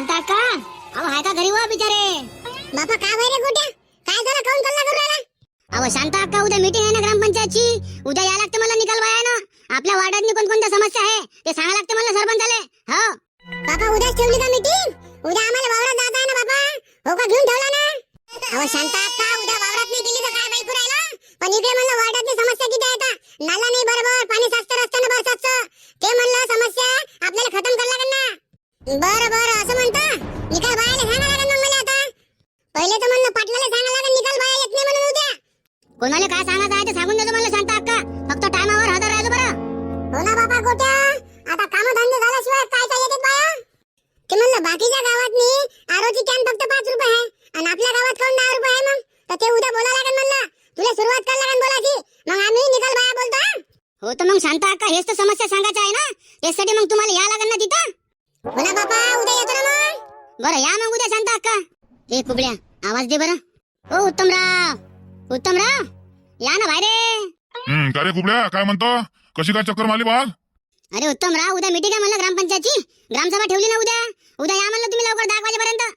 शांत आहात का? अहो हाय का घरी वा हो बिचारे? बापा काय व्हाय रे गोट्या? काय झालं? काऊन कल्ला करू राहिला? अहो शांत आहात का? उद्या मीटिंग आहे ना ग्रामपंचायतची. उद्या या लागतं मला निकाल बाया ना. आपल्या वार्डात कोणकोणत्या समस्या आहे ते सांगा लागतं मला सरपंचाले. हो. बापा उद्याच ठेवली का मीटिंग उद्या आम्हाला वावरात जात आहे ना बापा? हो का? घेऊन ठेवला ना? अहो शांत आहात का? उद्या वावरात नाही गेली तर काय बाई राहिला पण इकडे म्हणलं हम्म का रे कुबड्या? काय म्हणतो? कशी काय चक्कर मारली बाल अरे उत्तमराव उद्या मीटिंग आहे म्हणलं ग्रामपंचायतची. ग्रामसभा ठेवली ना उद्या? उद्या या म्हणलं तुम्ही लवकर दहा वाजेपर्यंत.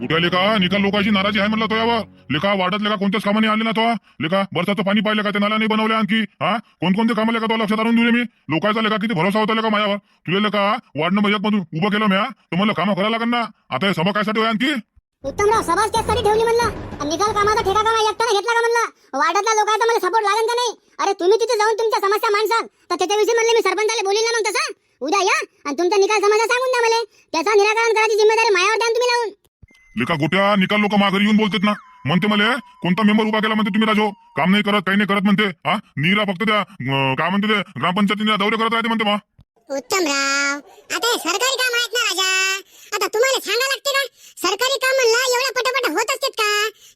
कुठे लेका निकाल लोकांची नाराजी आहे म्हणलं तो यावर. लेका वाटत लेका कोणत्याच कामाने आले ना तो? लेका बरसाचं पाणी पाहिलं का? ते नाला नाही बनवले आणखी हा? कोणकोणते कामं लेका तो लक्षात आणून दिले मी? लोकांचा लेका किती भरोसा होता लेका माझ्यावर? तुझे लेका वार्ड नंबर एक मधून उभं केलं म्या तर म्हणलं कामं करायला लागेल ना? आता हे सभा कायसाठी होय आणखी? उत्तमराव सभाच त्यासाठी ठेवली म्हणलं. आणि निकाल कामाचा ठेका कामा एकट्याने घेतला का म्हणलं? वार्डातल्या लोकांचा मला सपोर्ट लागेल का नाही? अरे तुम्ही तिथे जाऊन तुमच्या समस्या मांडसाल. तर त्याच्याविषयी म्हणले मी सरपंचाला बोलील ना मग तसा. उद्या या आणि तुमचा निकाल समस्या सांगून द्या मला. त्याचा निराकरण करायची जिम्मेदारी मायावर द्या तुम्ही लावून. लेखा गोट्या निकाल लोक माघारी येऊन बोलतात ना. म्हणते मला कोणता मेंबर उभा केला म्हणते तुम्ही राजो? काम नाही करत काही नाही करत म्हणते. हा? नीरा फक्त त्या काय म्हणते ते ग्रामपंचायतीने दौरे करत राहते म्हणते मा उत्तमराव आता हे सरकारी काम आहेत ना राजा. आता तुम्हाला सांगा लागते का? सरकारी काम म्हणलं एवढ्या पटापट होत असतात का?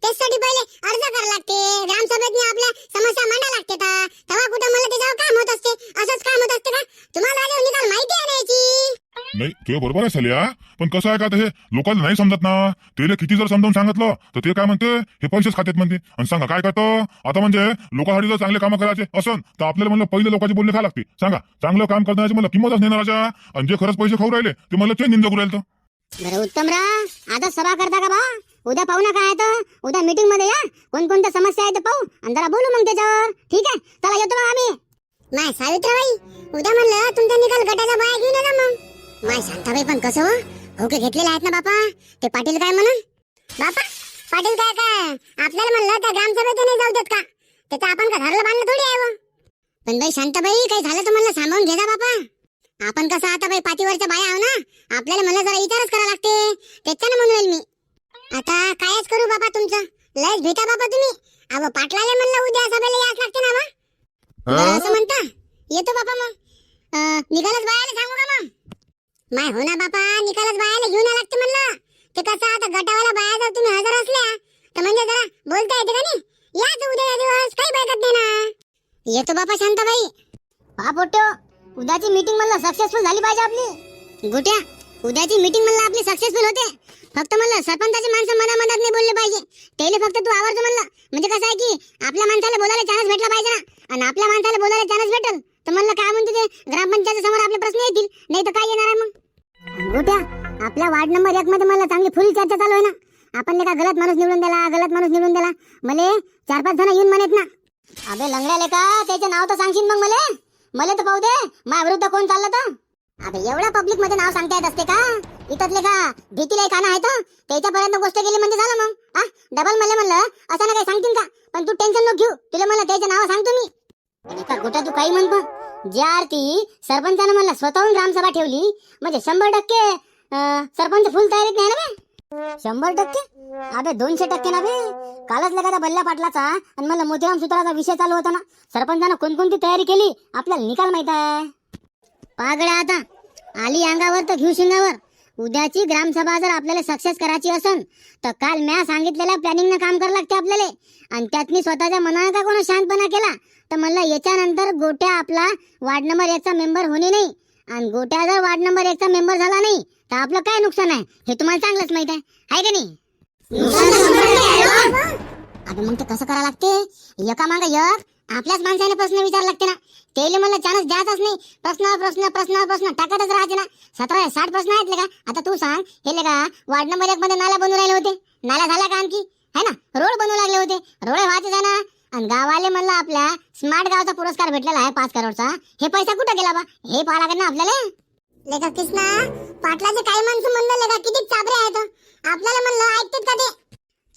त्यासाठी पहिले अर्ज करायला लागते. ग्रामसभेत आपल्या समस्या मांडा लागते का? तेव्हा कुठं मला त्याच्यावर काम होत असते? असंच काम होत असते का? तुम्हाला निकाल माहिती आहे नाही तुझ्या बरोबर आहे सल्या. पण कसं आहे का ते? हे लोकांना नाही समजत ना. त्याला किती जर समजावून सांगितलं तर ते काय म्हणते? हे पैसेच खात्यात म्हणते. आणि सांगा काय करतं? आता म्हणजे लोकांसाठी जर चांगले कामं करायचे असन तर आपल्याला म्हणलं पहिले लोकांचे बोलणे काय लागते. सांगा चांगलं काम करण्याची मला किंमतच नाही राजा. आणि जे खरंच पैसे खाऊ राहिले ते मला ते निंदा करू तर. उत्तम आता सभा करता का बा उद्या पाहू ना काय तर. उद्या मीटिंगमध्ये या. कोणकोणत्या समस्या आहेत ते पाहू. आणि जरा बोलू मग त्याच्यावर. ठीक आहे? चला येतो मग आम्ही. माय सावित्राबाई उद्या म्हणलं तुमचा निकाल गटाच्या बाया घेऊन येजा मग. माय शांताबाई पण कसं हो? होके घेतलेले आहेत ना बापा? ते पाटील काय म्हणून? बापा पाटील काय काय? आपल्याला म्हणलं त्या ग्रामसभेत नाही जाऊ देत का? त्याचं आपण का घरला बांधलं थोडी आहे हो. पण बाई शांताबाई काही झालं तर म्हणलं सांभाळून घे जा बापा. आपण कसं आता बाई पाठीवरच्या बाया आहो ना? आपल्याला म्हणलं जरा विचारच करा लागते. त्याच्यानं म्हणून राहील मी. आता कायच करू बाबा तुमचं? लयच भेटा बाबा तुम्ही. अहो पाटलाले म्हणलं उद्या सभेला याच लागते ना बा बरं असं म्हणता? येतो बापा मग. अं, निकालच बायाला सांगू का मग? माय हो ना बापा निकालच बायाला घेऊन लागते म्हणलं. ते कसं आता गटावाला बाया जर तुम्ही हजर असल्या तर म्हणजे जरा बोलता येते का नाही? याच उद्या दिवस काही बैठत नाही ना. येतो बापा शांताबाई. हा पोट्यो उद्याची मीटिंग म्हणलं सक्सेसफुल झाली पाहिजे आपली. गोट्या उद्याची मीटिंग म्हणलं आपली सक्सेसफुल होते. फक्त म्हणलं सरपंचाची माणसं मना मनात नाही बोलले पाहिजे. त्याला फक्त तू आवडतो म्हणलं. म्हणजे कसं आहे की आपल्या माणसाला बोलायला चान्स भेटला पाहिजे ना. आणि आपल्या माणसाला बोलायला चान्स भेटल तर म्हणलं काय म्हणते ते? ग्रामपंचायत समोर आपले प्रश्न येतील. नाही तर काय येणार आहे गोट्या आपल्या वार्ड नंबर एक मध्ये मला चांगली फुल चर्चा चालू आहे ना. आपण नाही का गलत माणूस निवडून दिला गलत माणूस निवडून दिला मले चार पाच जण येऊन म्हणत ना. अबे लंगड्याले का त्याचे नाव तर सांगशील मग मले. मला तर पाहू दे माझ्या विरुद्ध कोण चाललं तर. अबे एवढ्या पब्लिकमध्ये नाव सांगता येत असते का? इथतले का भीतीला खाना आहे तर त्याच्यापर्यंत गोष्ट गेली म्हणजे झालं मग. हा डबल मला म्हणलं असं ना काही सांगतील का? पण तू टेन्शन नको घेऊ. तुला मला त्याचे नाव सांगतो मी. पण तू काही म्हण पण ज्या आरती सरपंचानं मला स्वतःहून ग्रामसभा ठेवली. म्हणजे शंभर टक्के अं, सरपंच फुल तयारीत नाही ना बे? शंभर टक्के? अबे दोनशे टक्के ना बे. कालच लगा बल्ल्या पाटलाचा आणि मला मोतीराम सुताराचा विषय चालू होता ना. सरपंचानं कोणकोणती तयारी केली आपल्याला निकाल माहीत आहे. पागड्या आता. आली अंगावर तर घेऊ शिंगावर. उद्याची ग्रामसभा जर आपल्याला सक्सेस करायची असन तर काल म्या सांगितलेल्या प्लॅनिंगनं काम करावं लागते आपल्याला. आणि त्यात मी स्वतःच्या मनानं का कोणा शांतपणा केला? तर म्हणलं याच्यानंतर गोट्या आपला वार्ड नंबर एकचा मेंबर होणे नाही. आणि गोट्या जर वार्ड नंबर एकचा मेंबर झाला नाही तर आपलं काय नुकसान आहे? हे तुम्हाला चांगलंच माहीत आहे. आहे का नाही? नुकसान मग ते कसं करावं लागते? एका मागं एक आपल्याच माणसाने प्रश्न विचारायला लागते ना. त्याला मला चान्स द्यायचाच नाही. प्रश्न प्रश्न प्रश्न प्रश्न. टाकतच राहते ना. सतरा साठ प्रश्न आहेत का आता तू सांग हे का वार्ड नंबर एक मध्ये नाला बनू राहिले होते. नाला झाला का आणखी? है ना? रोड बनवू लागले होते. रोड व्हायचे ना आणि गावाले म्हणलं आपल्या स्मार्ट गावचा पुरस्कार भेटलेला आहे पाच करोडचा. हे पैसा कुठं गेला बा? हे पाहा लागेल ना आपल्याला. लेखा कृष्णा पाटलाचे काही माणसं म्हणलं लेखा किती चाबरे आहेत. आपल्याला म्हणलं ऐकतात का ते?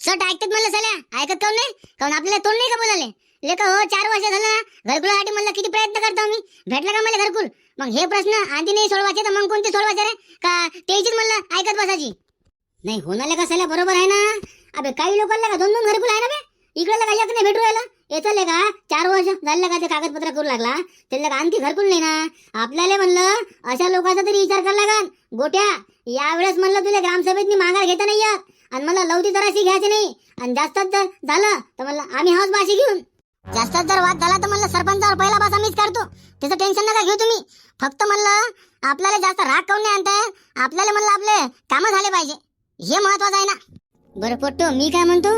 सट ऐकतात म्हणलं सल्या ऐकत काऊन नाही? काऊन आपल्याला तोंड नाही का बोलाले लेका हो चार वर्ष झालं ना? घरकुलासाठी म्हणलं किती प्रयत्न करतो मी भेटलं का मला घरकुल? मग हे प्रश्न आधी नाही सोडवायचे तर मग कोणते सोडवायचे रे? का तेचीच म्हणलं ऐकत बसायची? नाही होणार का बरोबर आहे ना? अबे काही लोकांना का दोन दोन घरकुल आहे ना बे? इकडे का एक नाही भेटू राहिला? येतले का? चार वर्ष झालं का ते कागदपत्र करू लागला? त्याला का आणखी घरकुल नाही ना? आपल्याला म्हणलं अशा लोकांचा तरी विचार करा लागल गोट्या यावेळेस म्हणलं तुला ग्रामसभेत माघार घेता नाही येत. आणि मला लवती जराशी घ्यायची नाही. आणि जास्तच झालं तर म्हणलं आम्ही हाऊस भाषी घेऊन. जास्तच जर वाद झाला तर म्हणलं सरपंचावर पहिला पासा मीच काढतो त्याचं टेन्शन नका घेऊ तुम्ही. फक्त म्हणलं आपल्याला जास्त राग काऊन नाही आणताय? आपल्याला म्हणलं आपले कामं झाले पाहिजे. हे महत्वाचं आहे ना. बरं पोट्टो मी काय म्हणतो?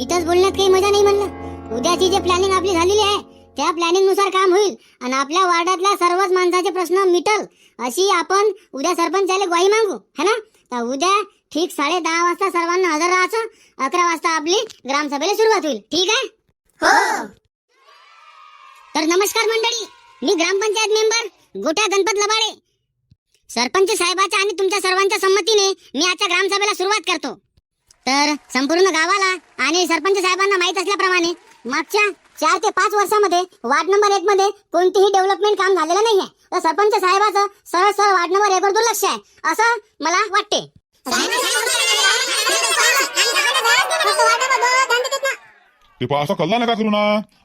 इथंच बोलण्यात काही मजा नाही म्हणलं. उद्याची जे प्लॅनिंग आपली झालेली आहे त्या प्लॅनिंगनुसार काम होईल. आणि आपल्या वार्डातल्या सर्वच माणसाचे प्रश्न मिटल. अशी आपण उद्या सरपंचाला ग्वाही मागू है ना? तर उद्या ठीक साडे दहा वाजता सर्वांना हजर राहायचं. अकरा वाजता आपली ग्रामसभेला सुरुवात होईल. ठीक आहे? हो. तर नमस्कार मंडळी मी ग्रामपंचायत मेंबर गोट्या गणपत लबाळे सरपंच साहेबाच्या आणि तुमच्या सर्वांच्या संमतीने मी आजच्या ग्रामसभेला सुरुवात करतो तर संपूर्ण गावाला आणि सरपंच साहेबांना माहीत असल्याप्रमाणे मागच्या चार ते पाच वर्षामध्ये वार्ड नंबर एक मध्ये कोणतेही डेव्हलपमेंट काम झालेलं नाहीये तर सरपंच साहेबाचं सरळ सरळ वार्ड नंबर एक वर दुर्लक्ष आहे असं मला वाटते ते पहा असं कल्ला नका करू ना.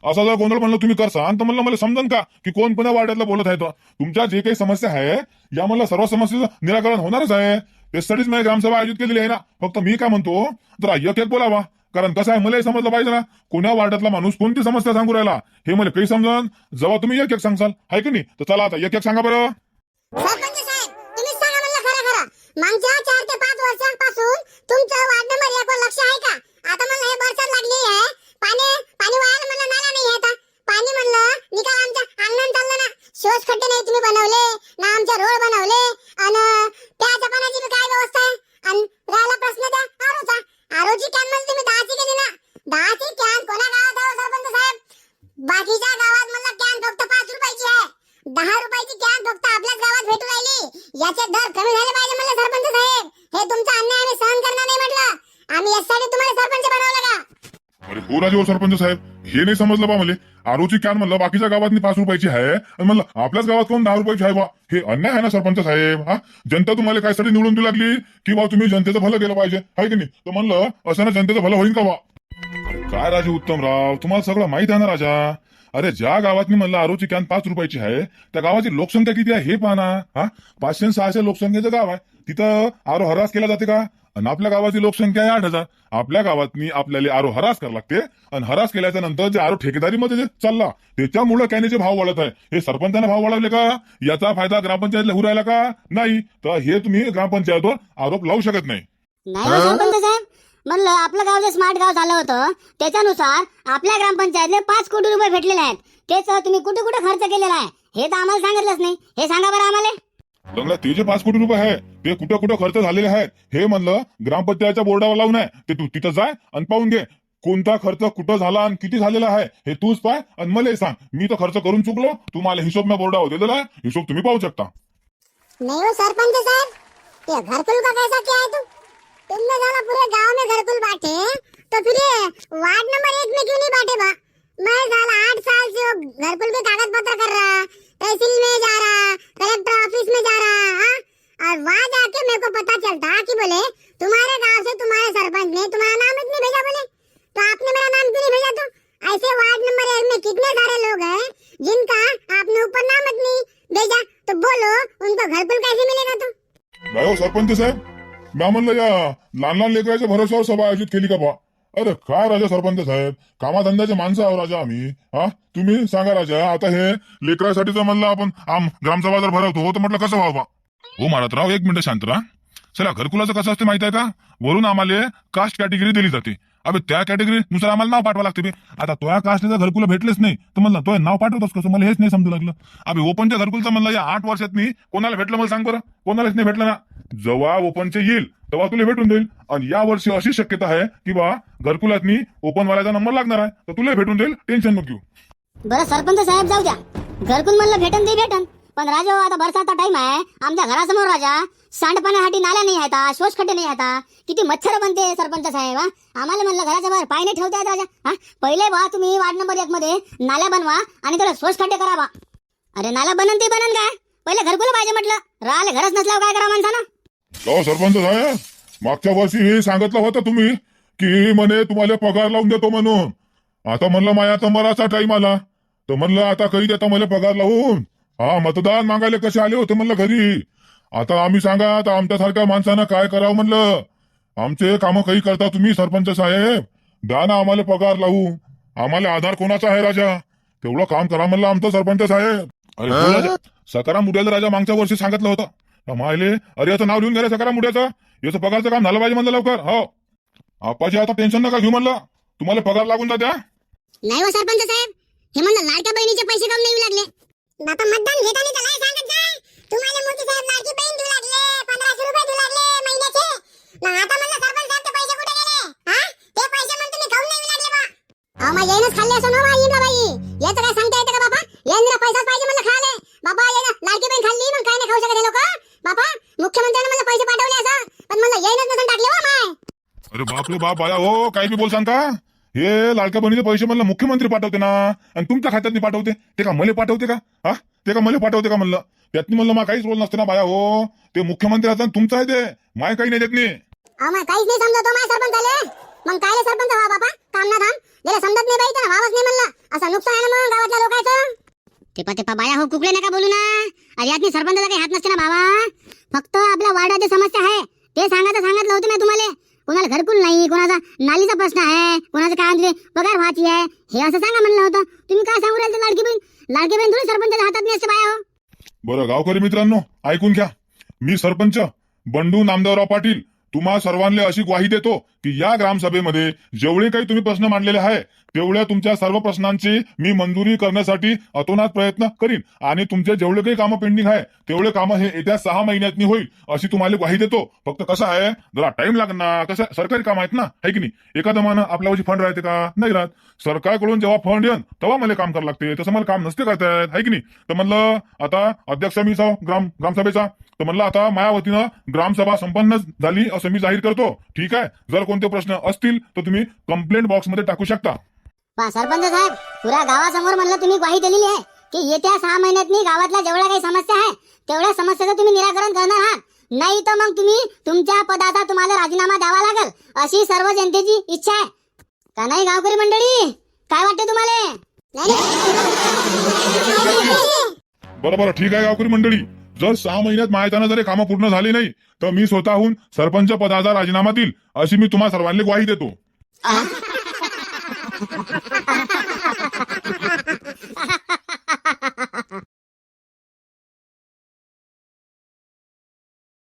असा जर गोंधळ म्हणलं तुम्ही करसान तर म्हणलं मला समजन का की कोण कोण्या वाड्यातलं बोलत आहे तुमच्या जे काही समस्या आहे या म्हणलं सर्व समस्येचं निराकरण होणारच आहे. त्यासाठीच मी ग्रामसभा आयोजित केलेली आहे ना. फक्त मी काय म्हणतो जरा एक एक बोलावा. कारण कसं आहे मलाही समजलं पाहिजे ना. कोण्या वार्डातला माणूस कोणती समस्या सांगू राहिला हे मला काही समजन. जेव्हा तुम्ही एक एक सांगसाल आहे की नाही? तर चला आता एक एक सांगा बरं. मागच्या चार ते पाच वर्षांपासून तुमचं वार्ड नंबर एक लक्ष आहे का? आता मला हे बरसात लागली आहे. पाणी पाणी वायाला म्हणलं नाला नाही आता. पाणी म्हणलं निकाल आमच्या अंगण चाललं ना. शोष खड्डे नाही तुम्ही बनवले ना आमच्या रोड बनवले आणि प्याच्या पाण्याची काय व्यवस्था आहे? आणि राहिला प्रश्न त्या आरोचा आरोची कॅन म्हणजे तुम्ही दहाची केली ना दहाची कॅन कोणा गावात आहे हो सरपंच साहेब बाकीच्या गावात म्हणलं कॅन फक्त पाच रुपयाची आहे दहा रुपयाची कॅन फक्त आपल्याच गावात भेटू राहिली याचे दर कमी झाले पाहिजे म्हणलं सरपंच साहेब हे तुमचा अन्याय आम्ही सहन करणार नाही म्हटलं आम्ही यासाठी तुम्हाला सरपंच बनवलं का शिवराजी सरपंच साहेब हे नाही समजलं बा मला. आरोची कॅन म्हणलं बाकीच्या गावातनी पाच रुपयाची आहे. आणि म्हणलं आपल्याच गावात कोण दहा रुपयाची आहे बा? हे अन्याय आहे ना सरपंच साहेब हा? जनता तुम्हाला कायसाठी निवडून देऊ लागली? की बा तुम्ही जनतेचं भलं केलं पाहिजे? आहे की नाही? तर म्हणलं असं ना जनतेचं भलं होईल का बा? काय राजे उत्तमराव? तुम्हाला सगळं माहीत आहे ना राजा? अरे ज्या गावातनी म्हणलं आरोची कॅन पाच रुपयाची आहे त्या गावाची लोकसंख्या किती आहे हे पाहना हा? पाचशे सहाशे लोकसंख्येचं गाव आहे. तिथं आरो हरास केला जाते का? आणि आपल्या गावाची लोकसंख्या आहे आठ हजार. आपल्या गावातनी आपल्याला आरो हरास करावं लागते. आणि हरास केल्याच्यानंतर जे आरो ठेकेदारीमध्ये जे चालला त्याच्यामुळं कॅनेचे भाव वाढत आहे. हे सरपंचाने भाव वाढवले का? याचा फायदा ग्रामपंचायतला होऊ राहिला का? नाही. तर हे तुम्ही ग्रामपंचायतवर आरोप लावू शकत नाही. नाही हो सरपंच साहेब. म्हणलं आपलं गाव जे स्मार्ट गाव झालं होतं त्याच्यानुसार आपल्या ग्रामपंचायतले पाच कोटी रुपये भेटलेले आहेत. तेच तुम्ही कुठे कुठे खर्च केलेला आहे? हे तर आम्हाला सांगितलंच नाही. हे सांगा बरं आम्हाला. चांगला ते जे पाच कोटी रुपये आहे ते कुठं कुठं खर्च झालेले आहेत? हे म्हणलं ग्रामपंचायतच्या बोर्डावर लावून आहे. ते तू तिथं जाय आणि पाहून घे. कोणता खर्च कुठं झाला आणि किती झालेला आहे हे तूच पाय आणि मला सांग. मी तर खर्च करून चुकलो. तुम्हाला हिशोब मी बोर्डावर दिलेला आहे. हिशोब तुम्ही पाहू शकता. नहीं हो सरपंच साहब. ये घरकुल का कैसा क्या है तुम तुमने साला पूरे गांव में घरकुल बांटे तो फिर. ये वार्ड नंबर एक में क्यों नहीं बांटे बा. मैं साला आठ साल से वो घरकुल के कागज पत्र कर रहा. तहसील में जा रहा. कलेक्टर ऑफिस में जा रहा. हाँ? और वहाँ जाके मेरे को पता चलता कि बोले, तुम्हारे गाँव से तुम्हारे सरपंच ने तुम्हारा नाम नहीं भेजा बोले? तो आपने मेरा नाम क्यों नहीं भेजा तो? ऐसे वार्ड नंबर एक में कितने सारे लोग हैं जिनका आपने ऊपर नाम नहीं भेजा? तो बोलो, उनको घरकुल कैसे मिलेगा तो? हो सरपंच साहेब, मी म्हणलं या लहान लहान लेकराच्या भरोश्यावर सभा आयोजित केली का बा अरे काय राजा सरपंच साहेब कामाधंद्याचे माणसं आहो राजा आम्ही हा? तुम्ही सांगा राजा, आता हे लेकरासाठी जर म्हणलं आपण, आम ग्रामसभा जर भरवतो तर म्हटलं कसं व्हावं? हो मारतराव एक मिनिट शांत राहा. चला घरकुलाचं कसं असते माहीत आहे का? वरून आम्हाला कास्ट कॅटेगरी दिली जाते. अबे त्या कॅटेगरी नुसार आम्हाला नाव पाठवा लागते बे. आता तोया कास्टचं घरकुल भेटलेच नाही. तर म्हणलं तो नाव पाठवतोस कसं? मला हेच नाही समजू लागलं. अबे ओपनच्या घरकुलचं म्हणलं या आठ वर्षात मी कोणाला भेटलं मला सांग बरं? कोणालाच नाही भेटलं ना. जेव्हा ओपनचे येईल तेव्हा तुला भेटून जाईल आणि या वर्षी अशी शक्यता आहे की बा घरकुलात मी ओपनवाल्याचा नंबर लागणार आहे. तर तुला भेटून जाईल टेन्शन नको घेऊ. बरं सरपंच साहेब जाऊ द्या. घरकुल म्हणलं भेटन ते भेटन. पण राजा आता बरसाचा टाइम आहे. आमच्या घरासमोर राजा. सांडपाण्यासाठी नाल्या नाही आहेत शोष खड्डे नाही आहेत. किती मच्छर बनते सरपंच साहेब आम्हाला म्हणलं घराच्या बाहेर पाय नाही ठेवता राजा. हा? पहिले बा तुम्ही वार्ड नंबर एक मध्ये नाल्या बनवा आणि त्याला शोष खड्डे करा बा अरे नाला बनन ते बनन काय? पहिले घरकुल पाहिजे म्हटलं. राहिले घरच नसल्यावर काय करा माणसानं? हो, सरपंच साहेब. मागच्या वर्षी हे सांगितलं होतं तुम्ही की म्हणे तुम्हाला पगार लावून देतो म्हणून. आता म्हणलं माया तर मराचा टाइम आला. तर म्हणलं आता काही देता मला पगार लावून. हा मतदान मागायला कसे आले होते म्हणलं घरी? आता आम्ही सांगा आता आमच्यासारख्या माणसानं काय करावं म्हणलं? आमचे कामं काही करता तुम्ही सरपंच साहेब? द्या ना आम्हाला पगार लावू. आम्हाला आधार कोणाचा आहे राजा? तेवढं काम करा म्हणलं आमचं सरपंच साहेब. अरे हो? राजा, सकाराम उद्याला राजा मागच्या वर्षी सांगितलं होतं. माहिले अरे याचं नाव लिहून घ्या रे सकाराम उद्याचं. याचं पगारचं काम झालं पाहिजे म्हणलं लवकर. हो. आपाची आता टेन्शन नका घेऊ म्हणलं. तुम्हाला पगार लागून जात्या. नाही हो सरपंच साहेब. हे म्हणलं लाडक्या बहिणीचे पैसे कम नाही येऊ लागले? बापा मतदान घेताना तर सांगत जाय तुम्हाला मोठी साहेब लाडकी बहीण देऊ लागले पंधराशे रुपये देऊ लागले महिन्याचे. मग आता म्हणलं सरपंच साहेब ते पैसे कुठे गेले? हा? ते पैसे म्हणून तुम्ही खाऊन नाही लागले बा. अहो मग येईनच खाल्ले असं ना बा इंद्रा बाई याचं काय सांगता येतं का बापा? यांना पैसाच पाहिजे म्हणलं खाले बापा येणं. लाडकी बहीण खाल्ली मग काय नाही खाऊ शकत हे लोक? बापा मुख्यमंत्र्यांनी म्हणलं पैसे पाठवले असं. पण म्हणलं येईनच नसून टाकले हो माय. अरे बाप रे बाप आया हो काही बी बोल सांगता. हे लाडक्या बहिणीचे पैसे म्हणलं मुख्यमंत्री पाठवते ना. आणि तुमच्या खात्यात नाही पाठवते. ते का मले पाठवते का? हा? ते का मले पाठवते का म्हणलं? त्यातनी म्हणलं मा काहीच रोल नसते ना बाया हो. ते मुख्यमंत्री असं तुमचं आहे ते. माय काही नाही देत नाही काहीच समजत माय सरपंच आले मग काय सरपंच व्हा बाबा काम ना धाम याला समजत नाही बाई व्हावंच नाही म्हणलं. असं नुकसान आहे ना मग गावातल्या लोकांचं. तेपा तेपा बाया हो कुकडे नका बोलू ना. अरे यातनी सरपंचाचा काही हात नसते ना बाबा फक्त आपल्या वार्डाची समस्या आहे ते सांगायचं सांगितलं होतं मी तुम्हाला. कोणाला घरकुल नाही कोणाचा नालीचा प्रश्न आहे कोणाचं काय म्हणजे पगार व्हायची आहे हे असं सांगा म्हणलं होतं. तुम्ही काय सांगू राहिले लाडकी बहीण लाडकी बहीण थोडी सरपंचाच्या हातात नाही असं बाया हो. बरं गावकरी मित्रांनो ऐकून घ्या. मी सरपंच बंडू नामदेवराव पाटील तुम्हा सर्वांना अशी ग्वाही देतो की या ग्रामसभेमध्ये जेवढे काही तुम्ही प्रश्न मांडलेले आहे तेवढ्या तुमच्या सर्व प्रश्नांची मी मंजुरी करण्यासाठी अतोनात प्रयत्न करीन. आणि तुमचे जेवढे काही कामं पेंडिंग आहे तेवढे कामं हे येत्या सहा महिन्यात होईल अशी तुम्हाला ग्वाही देतो. फक्त कसं आहे जरा टाइम लागणार कसं सरकारी काम आहेत ना? है की नाही? एका दमानं आपल्यावरची फंड राहते का? नाही राहत. सरकारकडून जेव्हा फंड येन तेव्हा मला काम करावं लागते. तसं मला काम नसते करतायत. है की नाही? तर म्हणलं आता अध्यक्ष मी ग्राम ग्रामसभेचा. तर म्हणलं आता माया वतीनं ग्रामसभा संपन्न झाली असं मी जाहीर करतो. ठीक आहे? जर कोणते प्रश्न असतील तर तुम्ही कंप्लेंट बॉक्समध्ये टाकू शकता. पहा सरपंच साहेब पुऱ्या गावासमोर म्हणलं तुम्ही ग्वाही दिलेली आहे की येत्या सहा महिन्यातनी गावातल्या जेवढ्या काही समस्या आहे तेवढ्या समस्याचं तुम्ही निराकरण करणार आहात. नाही तर मग तुम्ही तुमच्या पदाचा तुम्हाला राजीनामा द्यावा लागेल अशी सर्व जनतेची इच्छा आहे. का नाही गावकरी मंडळी? काय वाटते तुम्हाला? बरं बरं ठीक आहे गावकरी मंडळी. जर सहा महिन्यात महायतानं जरी कामं पूर्ण झाली नाही तर मी स्वतःहून सरपंच पदाचा राजीनामा देईल अशी मी तुम्हा सर्वांनी ग्वाही देतो.